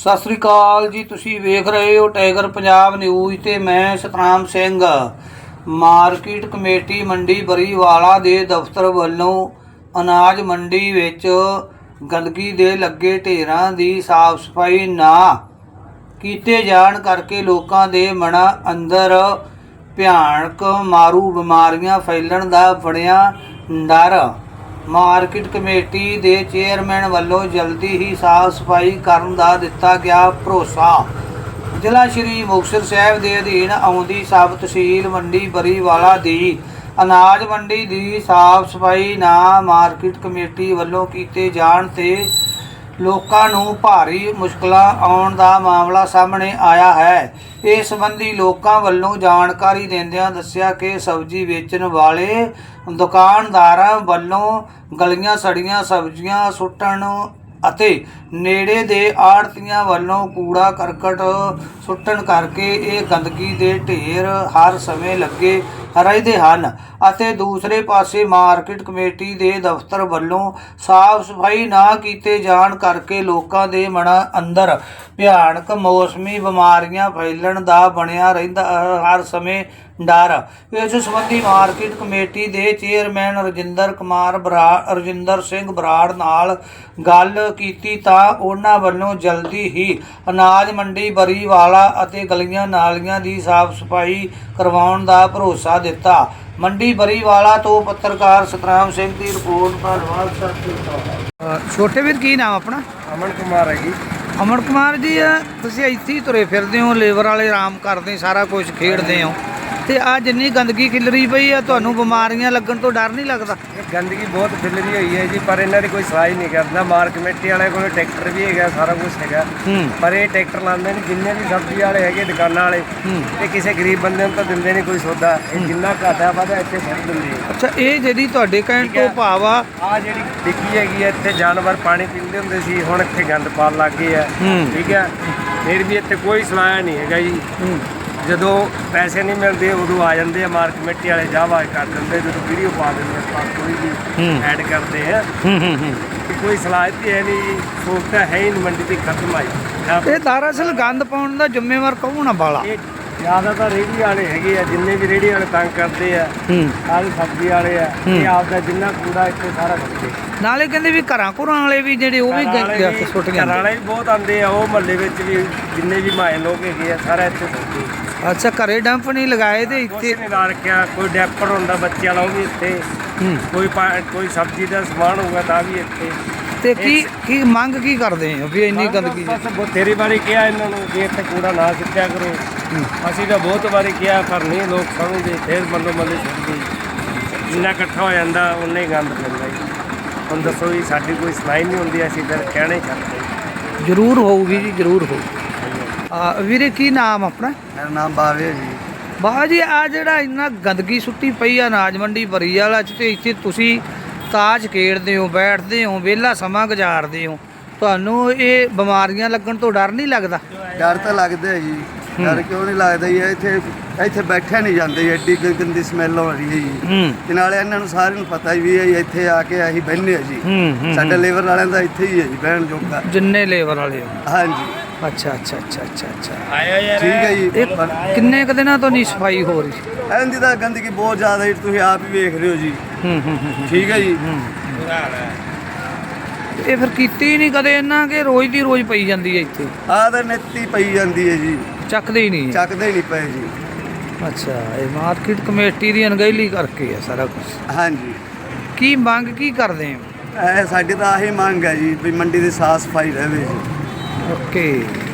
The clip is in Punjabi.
ਸਤਿ ਸ੍ਰੀ ਅਕਾਲ ਜੀ, ਤੁਸੀਂ ਵੇਖ ਰਹੇ ਹੋ ਟਾਈਗਰ ਪੰਜਾਬ ਨਿਊਜ਼ ਤੇ ਮੈਂ ਸਤਨਾਮ ਸਿੰਘ। ਮਾਰਕੀਟ ਕਮੇਟੀ ਮੰਡੀ ਬਰੀਵਾਲਾ ਦੇ ਦਫ਼ਤਰ ਵੱਲੋਂ ਅਨਾਜ ਮੰਡੀ ਵਿੱਚ ਗੰਦਗੀ ਦੇ ਲੱਗੇ ਢੇਰਾਂ ਦੀ ਸਾਫ਼ ਸਫ਼ਾਈ ਨਾ ਕੀਤੇ ਜਾਣ ਕਰਕੇ ਲੋਕਾਂ ਦੇ ਮਨਾਂ ਅੰਦਰ ਭਿਆਨਕ ਮਾਰੂ ਬਿਮਾਰੀਆਂ ਫੈਲਣ ਦਾ ਬਣਿਆ ਡਰ। ਮਾਰਕੀਟ ਕਮੇਟੀ ਦੇ ਚੇਅਰਮੈਨ ਵੱਲੋਂ ਜਲਦੀ ਹੀ ਸਾਫ਼ ਸਫ਼ਾਈ ਕਰਨ ਦਾ ਦਿੱਤਾ ਗਿਆ ਭਰੋਸਾ। ਜ਼ਿਲ੍ਹਾ ਸ਼੍ਰੀ ਮੁਕਤਸਰ ਸਾਹਿਬ ਦੇ ਅਧੀਨ ਆਉਂਦੀ ਸਬ ਤਹਿਸੀਲ ਮੰਡੀ ਬਰੀਵਾਲਾ ਦੀ ਅਨਾਜ ਮੰਡੀ ਦੀ ਸਾਫ਼ ਸਫ਼ਾਈ ਨਾ ਮਾਰਕੀਟ ਕਮੇਟੀ ਵੱਲੋਂ ਕੀਤੇ ਜਾਣ ਤੇ ਲੋਕਾਂ ਨੂੰ ਭਾਰੀ ਮੁਸ਼ਕਲਾਂ ਆਉਣ ਦਾ ਮਾਮਲਾ ਸਾਹਮਣੇ ਆਇਆ ਹੈ। ਇਸ ਸੰਬੰਧੀ ਲੋਕਾਂ ਵੱਲੋਂ ਜਾਣਕਾਰੀ ਦਿੰਦਿਆਂ ਦੱਸਿਆ ਕਿ ਸਬਜ਼ੀ ਵੇਚਣ ਵਾਲੇ ਦੁਕਾਨਦਾਰਾਂ ਵੱਲੋਂ ਗਲੀਆਂ ਸੜੀਆਂ ਸਬਜ਼ੀਆਂ ਸੁੱਟਣ ਅਤੇ ਨੇੜੇ ਦੇ ਆੜਤੀਆਂ ਵੱਲੋਂ ਕੂੜਾ ਕਰਕਟ ਸੁੱਟਣ ਕਰਕੇ ਇਹ ਗੰਦਗੀ ਦੇ ਢੇਰ ਹਰ ਸਮੇਂ ਲੱਗੇ ਰਹਿੰਦੇ ਹਨ ਅਤੇ ਦੂਸਰੇ ਪਾਸੇ ਮਾਰਕੀਟ ਕਮੇਟੀ ਦੇ ਦਫ਼ਤਰ ਵੱਲੋਂ ਸਾਫ਼ ਸਫ਼ਾਈ ਨਾ ਕੀਤੇ ਜਾਣ ਕਰਕੇ ਲੋਕਾਂ ਦੇ ਮਨਾਂ ਅੰਦਰ ਭਿਆਨਕ ਮੌਸਮੀ ਬਿਮਾਰੀਆਂ ਫੈਲਣ ਦਾ ਬਣਿਆ ਰਹਿੰਦਾ ਹਰ ਸਮੇਂ ਡਰ। ਇਸ ਸੰਬੰਧੀ ਮਾਰਕੀਟ ਕਮੇਟੀ ਦੇ ਚੇਅਰਮੈਨ ਰਜਿੰਦਰ ਕੁਮਾਰ ਬਰਾ, ਰਜਿੰਦਰ ਸਿੰਘ ਬਰਾੜ ਨਾਲ ਗੱਲ ਕੀਤੀ ਤਾਂ ਉਹਨਾਂ ਵੱਲੋਂ ਜਲਦੀ ਹੀ ਅਨਾਜ ਮੰਡੀ, ਬਰੀਵਾਲਾ ਅਤੇ ਗਲੀਆਂ ਨਾਲੀਆਂ ਦੀ ਸਾਫ਼ ਸਫ਼ਾਈ ਕਰਵਾਉਣ ਦਾ ਭਰੋਸਾ ਦਿੱਤਾ। ਮੰਡੀ ਬਰੀਵਾਲਾ ਤੋਂ ਪੱਤਰਕਾਰ ਸਤਰਾਮ ਸਿੰਘ ਦੀ ਰਿਪੋਰਟ। ਧੰਨਵਾਦ ਸਤਿ ਛੋਟੇ ਵੀਰ ਕੀ ਨਾਮ ਆਪਣਾ? ਅਮਨ ਕੁਮਾਰ ਹੈ ਜੀ। ਅਮਰ ਕੁਮਾਰ ਜੀ ਤੁਸੀਂ ਇੱਥੇ ਹੀ ਤੁਰੇ ਫਿਰਦੇ ਹੋ ਲੇਬਰ ਵਾਲੇ ਆਰਾਮ ਕਰਦੇ ਸਾਰਾ ਕੁਝ ਖੇਡਦੇ ਹੋ। ਤੇ ਆ ਜਿੰਨੀ ਗੰਦਗੀ ਖਿਲਰੀ ਪਈ ਆ ਤੁਹਾਨੂੰ ਬਿਮਾਰੀਆਂ ਲੱਗਣ ਤੋਂ ਡਰ ਨਹੀਂ ਲੱਗਦਾ? ਇਹ ਗੰਦਗੀ ਬਹੁਤ ਫਿਲਰੀ ਹੋਈ ਹੈ ਜੀ ਪਰ ਇਹਨਾਂ ਦੀ ਕੋਈ ਸਫ਼ਾਈ ਨਹੀਂ ਕਰਦਾ। ਮਾਰ ਕਮੇਟੀ ਵਾਲੇ ਕੋਲ ਟਰੈਕਟਰ ਵੀ ਹੈਗਾ ਸਾਰਾ ਕੁਝ ਹੈਗਾ। ਪਰ ਇਹ ਟਰੈਕਟਰ ਲਾਉਂਦੇ ਨੇ ਜਿੰਨੇ ਵੀ ਸਬਜ਼ੀ ਵਾਲੇ ਹੈਗੇ ਦੁਕਾਨਾਂ ਵਾਲੇ ਇਹ ਕਿਸੇ ਗਰੀਬ ਬੰਦੇ ਨੂੰ ਤਾਂ ਦਿੰਦੇ ਨਹੀਂ ਕੋਈ ਸੌਦਾ। ਇਹ ਜਿੰਨਾ ਘਾਟਾ ਵਾਦਾ ਇੱਥੇ ਸੁੱਟ ਦਿੰਦੇ ਅੱਛਾ ਇਹ ਜਿਹੜੀ ਤੁਹਾਡੇ ਕਹਿਣ। ਤੋਂ ਭਾਵ ਆ ਆ ਜਿਹੜੀ ਡਿੱਗੀ ਹੈਗੀ ਹੈ ਇੱਥੇ ਜਾਨਵਰ ਪਾਣੀ ਪੀਂਦੇ ਹੁੰਦੇ ਸੀ ਹੁਣ ਇੱਥੇ ਗੰਦ ਪਾਣ ਲੱਗ ਗਏ ਆ। ਠੀਕ ਹੈ। ਫਿਰ ਵੀ ਇੱਥੇ ਕੋਈ ਸਲਾਹ ਨਹੀਂ ਹੈਗਾ ਜੀ। ਜਦੋਂ ਪੈਸੇ ਨਹੀਂ ਮਿਲਦੇ ਉਦੋਂ ਆ ਜਾਂਦੇ ਆ ਮਾਰ ਕਮੇਟੀ ਵਾਲੇ ਜਾਵਾ ਕਰ ਦਿੰਦੇ ਜਦੋਂ ਵੀਡੀਓ ਪਾ ਦਿੰਦੇ ਆ ਤਾਂ ਕੋਈ ਵੀ। ਐਡ ਕਰਦੇ ਆ। ਕਿ ਕੋਈ ਸਲਾਹਿਤ ਹੀ ਹੈ ਨਹੀਂ ਸੋਚਤਾ ਹੈ ਹੀ ਨਹੀਂ ਮੰਡੀ ਦੀ ਖਤਮ ਆਈ। ਇਹ ਦਰਅਸਲ ਗੰਦ ਪਾਉਣ ਦਾ ਜ਼ਿੰਮੇਵਾਰ ਕੌਣ ਆ ਬਾਲਾ? ਇਹ ਜ਼ਿਆਦਾ ਤਾਂ ਰੇਹੜੀ ਵਾਲੇ ਹੈਗੇ ਆ ਜਿੰਨੇ ਵੀ ਰੇਹੜੀ ਵਾਲੇ ਤੰਗ ਕਰਦੇ ਆ ਹੂੰ। ਆਹ ਸਬਜ਼ੀ ਵਾਲੇ ਆ। ਇਹ ਆਪਦਾ ਜਿੰਨਾ ਕੂੜਾ ਇੱਥੇ ਸਾਰਾ ਕਰਦੇ ਨਾਲੇ ਕਹਿੰਦੇ ਵੀ ਘਰਾਂ ਘੁਰਾਂ ਵਾਲੇ ਵੀ ਜਿਹੜੇ ਉਹ ਵੀ ਘਰਾਂ ਵਾਲੇ ਗੰਦ ਵੀ- ਸੁੱਟ ਘਰਾਂ ਜਾਂਦੇ ਵਾਲੇ ਵੀ ਬਹੁਤ ਆਉਂਦੇ ਆ ਉਹ ਮਹੱਲੇ ਵਿੱਚ ਵੀ ਜਿੰਨੇ ਵੀ ਮਾਏ ਲੋਕ ਹੈਗੇ ਆ ਸਾਰਾ ਇੱਥੇ ਸੁੱਟਦੇ ਅੱਛਾ ਘਰੇ ਡੰਪ ਨਹੀਂ ਲਗਾਏ ਤੇ ਕੁਛ ਇੱਥੇ ਨਹੀਂ ਲਾ ਰੱਖਿਆ ਕੋਈ ਡੈਪਰ ਹੁੰਦਾ ਬੱਚੇ ਵਾਲਾ ਉਹ ਵੀ ਇੱਥੇ। ਹੂੰ। ਕੋਈ ਪਾ- ਕੋਈ ਸਬਜ਼ੀ ਦਾ ਸਮਾਨ ਹੋਊਗਾ ਤਾਂ ਵੀ ਇੱਥੇ। ਤੇ ਕੀ ਕੀ ਮੰਗ ਕੀ ਕਰਦੇ ਹੋ ਵੀ ਇੰਨੀ ਗੰਦਗੀ? ਬਸ ਬਥੇਰੀ ਵਾਰੀ ਕਿਹਾ ਇਹਨਾਂ ਨੂੰ ਕਿ ਇੱਥੇ ਕੂੜਾ ਨਾ ਸਿੱਟਿਆ ਕਰੋ। ਅਸੀਂ ਤਾਂ ਬਹੁਤ ਵਾਰੀ ਕਿਹਾ ਪਰ ਨਹੀਂ ਲੋਕ ਸਮਝਦੇ ਫੇਰ ਮੱਲੋ ਮੱਲੇ ਸਿੱਟਦੇ ਜਿੰਨਾ ਇਕੱਠਾ ਹੋ ਜਾਂਦਾ ਉਨਾ ਹੀ ਗੰਦ ਪੈਂਦਾ ਜੀ। ਹੁਣ ਦੱਸੋ ਜੀ ਸਾਡੀ ਕੋਈ ਸੁਣਾਈ ਨਹੀਂ ਹੁੰਦੀ ਅਸੀਂ ਫਿਰ ਕਹਿਣਾ ਹੀ ਛੱਡਦੇ ਜ਼ਰੂਰ ਹੋਊਗੀ ਜੀ ਜ਼ਰੂਰ ਹੋਊ। ਆ ਵੀਰੇ ਕੀ ਨਾਮ ਆਪਣਾ? ਮੇਰਾ ਨਾਮ ਬਾਵੇ ਜੀ। ਬਾਬਾ ਜੀ ਆ ਜਿਹੜਾ ਇੰਨਾ ਗੰਦਗੀ ਸੁੱਟੀ ਪਈ ਆ ਅਨਾਜ ਮੰਡੀ ਬਰੀ ਵਾਲਾ ਚ ਤੇ ਇੱਥੇ ਤੁਸੀਂ ਤਾਜ ਖੇਡਦੇ ਹੋ ਬੈਠਦੇ ਹੋ ਵਿਹਲਾ ਸਮਾਂ ਗੁਜ਼ਾਰਦੇ ਹੋ। ਤੁਹਾਨੂੰ ਇਹ ਬਿਮਾਰੀਆਂ ਲੱਗਣ ਤੋਂ ਡਰ ਨਹੀਂ ਲੱਗਦਾ? ਡਰ ਤਾਂ ਲੱਗਦਾ ਹੈ ਜੀ। ਡਰ ਕਿਉਂ ਨਹੀਂ ਲੱਗਦਾ ਜੀ? ਇੱਥੇ ਇੱਥੇ ਬੈਠਿਆ ਨਹੀਂ ਜਾਂਦੇ ਜੀ ਐਡੀ ਗ- ਗੰਦੀ ਸਮੈਲ ਹੋ ਰਹੀ ਹੈ ਜੀ। ਹੂੰ। ਤੇ ਨਾਲੇ ਇਹਨਾਂ ਨੂੰ ਸਾਰਿਆਂ ਨੂੰ ਪਤਾ ਹੀ ਵੀ ਹੈ ਜੀ, ਇੱਥੇ ਆ ਕੇ ਅਸੀਂ ਬਹਿੰਦੇ ਆ ਜੀ। ਹੂੰ ਹੂੰ ਸਾਡੇ ਲੇਬਰ ਵਾਲਿਆਂ ਦਾ ਇੱਥੇ ਹੀ ਹੈ ਜੀ ਬਹਿਣ ਜੋਗਾ। ਜਿੰਨੇ ਲੇਬਰ ਵਾਲੇ ਹੋ। ਹਾਂਜੀ। ਅੱਛਾ ਅੱਛਾ ਅੱਛਾ ਅੱਛਾ ਅੱਛਾ। ਆਇਆ ਯਾਰ। ਠੀਕ ਹੈ ਜੀ। ਇਹ ਕਿੰਨੇ ਕੁ ਦਿਨਾਂ ਤੋਂ ਨਹੀਂ ਸਫ਼ਾਈ ਹੋ ਰਹੀ? ਇਹਦੀ ਤਾਂ ਗੰਦਗੀ ਬਹੁਤ ਜ਼ਿਆਦਾ ਜੀ ਤੁਸੀਂ ਆਪ ਹੀ ਵੇਖ ਰਹੇ ਹੋ ਜੀ। ਹੂੰ ਹੂੰ ਹੂੰ ਠੀਕ ਹੈ ਜੀ। ਇਹ ਫਿਰ ਕੀਤੀ ਨਹੀਂ ਕਦੇ ਇਹਨਾਂ ਕਿ ਰੋਜ਼ ਦੀ ਰੋਜ਼ ਪਈ ਜਾਂਦੀ ਹੈ ਇੱਥੇ? ਆਹ ਤਾਂ ਨਿੱਤੀ ਪਈ ਜਾਂਦੀ ਹੈ ਜੀ। ਚੱਕਦੇ ਹੀ ਨਹੀਂ ਚੱਕਦੇ ਹੀ ਨਹੀਂ ਪਏ ਜੀ। ਅੱਛਾ ਇਹ ਮਾਰਕੀਟ ਕਮੇਟੀ ਦੀ ਅਣਗਹਿਲੀ ਕਰਕੇ ਆ ਸਾਰਾ ਕੁਝ ਹਾਂਜੀ। ਕੀ ਮੰਗ ਕੀ ਕਰਦੇ ਹੋ? ਇਹ ਸਾਡੀ ਤਾਂ ਆਹੀ ਮੰਗ ਹੈ ਜੀ ਵੀ ਮੰਡੀ ਦੀ ਸਾਫ਼ ਸਫ਼ਾਈ ਰਹੇ ਜੀ। Okay.